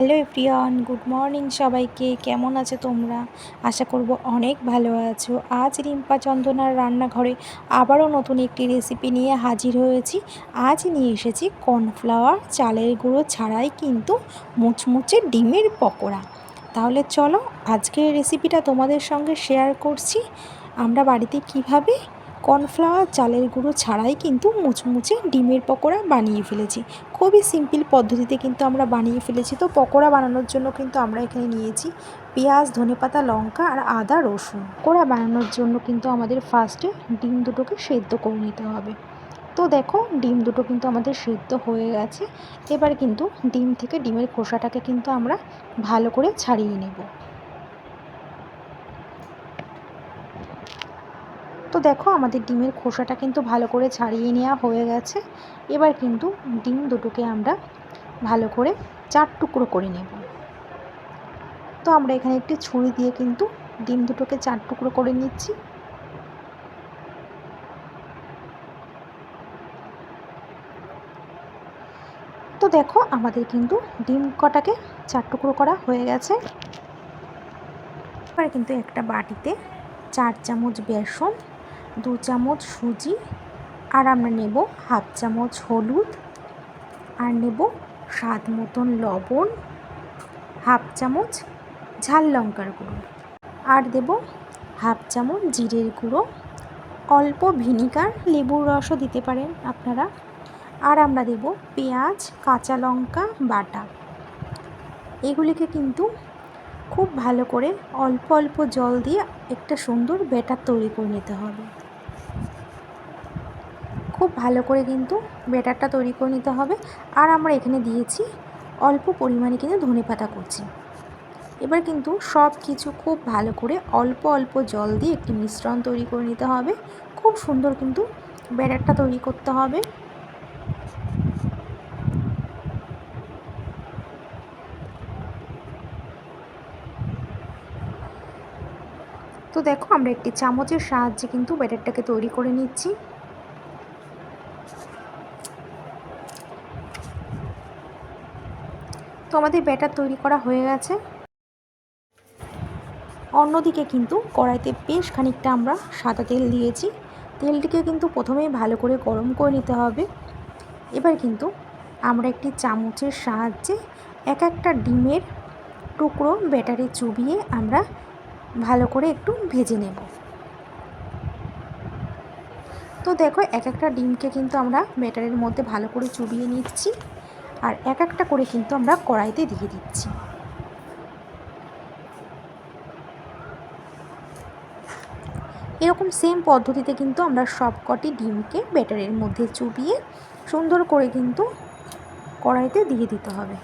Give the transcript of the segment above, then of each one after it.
Hello everyone, good morning সবাইকে। কেমন আছো তোমরা? আশা করব অনেক ভালো আছো। আজ রিম্পা চন্দনার রান্নাঘরে আবারও নতুন একটি রেসিপি নিয়ে হাজির হয়েছি। আজ নিয়ে এসেছি কর্নফ্লাওয়ার চালের গুঁড়ো ছাড়াই কিন্তু মুচমুচে ডিমের পকোড়া। তাহলে চলো আজকের রেসিপিটা তোমাদের সঙ্গে শেয়ার করছি। আমরা বাড়িতে কীভাবে কর্নফ্লাওয়ার চালের গুঁড়ো ছাড়াই কিন্তু মুচমুচে ডিমের পকোড়া বানিয়ে ফেলেছি। খুবই সিম্পল পদ্ধতিতে কিন্তু আমরা বানিয়ে ফেলেছি। তো পকোড়া বানানোর জন্য কিন্তু আমরা এখানে নিয়েছি পেঁয়াজ, ধনেপাতা, লঙ্কা আর আদা, রসুন। পকোড়া বানানোর জন্য কিন্তু আমাদের ফার্স্টে ডিম দুটোকে সেদ্ধ করে নিতে হবে। তো দেখো, ডিম দুটো কিন্তু আমাদের সেদ্ধ হয়ে গেছে। এবার কিন্তু ডিম থেকে ডিমের খোসাটাকে কিন্তু আমরা ভালো করে ছাড়িয়ে নেব। তো দেখো আমাদের ডিমের খোসাটা কিন্তু ভালো করে ছাড়িয়ে নেওয়া হয়ে গেছে। এবার কিন্তু ডিম দুটোকে আমরা ভালো করে চার টুকরো করে নেব। তো আমরা এখানে একটি ছুরি দিয়ে কিন্তু ডিম দুটোকে চার টুকরো করে নিচ্ছি। তো দেখো আমাদের কিন্তু ডিম কটাকে চার টুকরো করা হয়ে গেছে। এবার কিন্তু একটা বাটিতে চার চামচ বেসন দু চামচ সুজি আর আমরা নেব হাফ চামচ হলুদ আর নেব স্বাদ মতন লবণ, হাফ চামচ ঝাল লঙ্কার গুঁড়ো আর দেব হাফ চামচ জিরের গুঁড়ো। অল্প ভিনিগার, লেবুর রসও দিতে পারেন আপনারা। আর আমরা দেব পেঁয়াজ, কাঁচা লঙ্কা, বাটা। এগুলিকে কিন্তু খুব ভালো করে অল্প অল্প জল দিয়ে একটা সুন্দর ব্যাটার তৈরি করে নিতে হবে। খুব ভালো করে কিন্তু ব্যাটারটা তৈরি করে নিতে হবে। আর আমরা এখানে দিয়েছি অল্প পরিমাণে কিন্তু ধনে পাতা কুচি। এবার কিন্তু সব কিছু খুব ভালো করে অল্প অল্প জল দিয়ে একটি মিশ্রণ তৈরি করে নিতে হবে। খুব সুন্দর কিন্তু ব্যাটারটা তৈরি করতে হবে। তো দেখো আমরা একটি চামচের সাহায্যে কিন্তু ব্যাটারটাকে তৈরি করে নিচ্ছি। তো আমাদের ব্যাটার তৈরি করা হয়ে গেছে। অন্যদিকে কিন্তু কড়াইতে বেশ খানিকটা আমরা সাদা তেল দিয়েছি। তেলটিকে কিন্তু প্রথমেই ভালো করে গরম করে নিতে হবে। এবার কিন্তু আমরা একটি চামচের সাহায্যে এক একটা ডিমের টুকরো ব্যাটারে চুবিয়ে আমরা ভালো করে একটু ভেজে নেব। তো দেখো, এক একটা ডিমকে কিন্তু আমরা ব্যাটারের মধ্যে ভালো করে চুবিয়ে নিচ্ছি। আর এক একটা করে কিন্তু আমরা কড়াইতে দিয়ে দিচ্ছি। এরকম সেম পদ্ধতিতে কিন্তু আমরা সবকটি ডিমকে ব্যাটারের মধ্যে চুবিয়ে সুন্দর করে কিন্তু কড়াইতে দিয়ে দিতে হবে।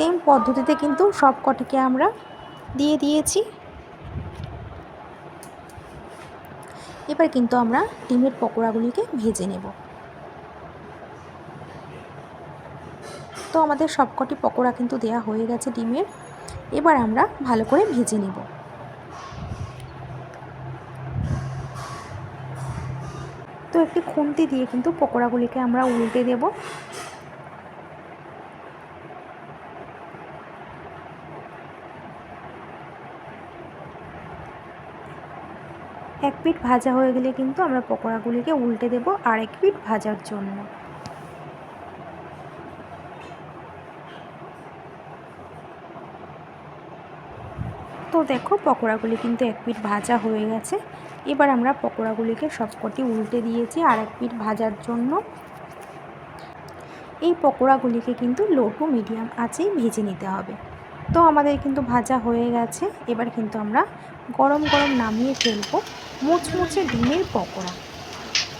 সেম পদ্ধতিতে কিন্তু সব কটিকে আমরা দিয়ে দিয়েছি। এবার কিন্তু আমরা ডিমের পকোড়াগুলিকে ভেজে নেব। তো আমাদের সবকটি পকোড়া কিন্তু দেয়া হয়ে গেছে ডিমের। এবার আমরা ভালো করে ভেজে নেব। তো একটি খুন্তি দিয়ে কিন্তু পকোড়াগুলিকে আমরা উল্টে দেব। এক পিঠ ভাজা হয়ে গেলে কিন্তু আমরা পকোড়াগুলিকে উল্টে দেব আর এক পিঠ ভাজার জন্য। তো দেখো, পকোড়াগুলি কিন্তু এক পিঠ ভাজা হয়ে গেছে। এবার আমরা পকোড়াগুলিকে সবকটি উল্টে দিয়েছি আর এক পিঠ ভাজার জন্য। এই পকোড়াগুলিকে কিন্তু লো মিডিয়াম আঁচেই ভেজে নিতে হবে। তো আমাদের কিন্তু ভাজা হয়ে গেছে। এবার কিন্তু আমরা গরম গরম নামিয়ে ফেলব মুচমুচে ডিমের পকোড়া।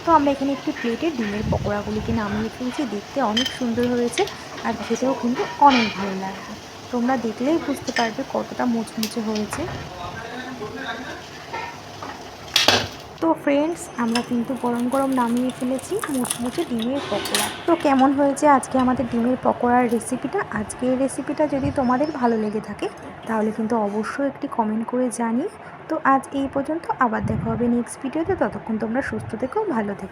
তো আমরা এখানে একটি প্লেটে ডিমের পকোড়াগুলিকে নামিয়ে ফেলছি। দেখতে অনেক সুন্দর হয়েছে আর খেতেও কিন্তু অনেক ভালো লাগবে তোমরা দেখলেই বুঝতে পারবে কতটা মুচমুচে হয়েছে। তো ফ্রেন্ডস আমরা কিন্তু গরম গরম নামিয়ে ফেলেছি মুচমুচে ডিমের পকোড়া। তো কেমন হয়েছে আজকে আমাদের ডিমের পকোড়ার রেসিপিটা আজকে এই রেসিপিটা যদি তোমাদের ভালো লেগে থাকে, তাহলে কিন্তু অবশ্যই একটি কমেন্ট করে জানি তো আজ এই পর্যন্ত, আবার দেখা হবে নেক্সট ভিডিওতে ততক্ষণ তোমরা সুস্থ থেকেও ভালো থেকো।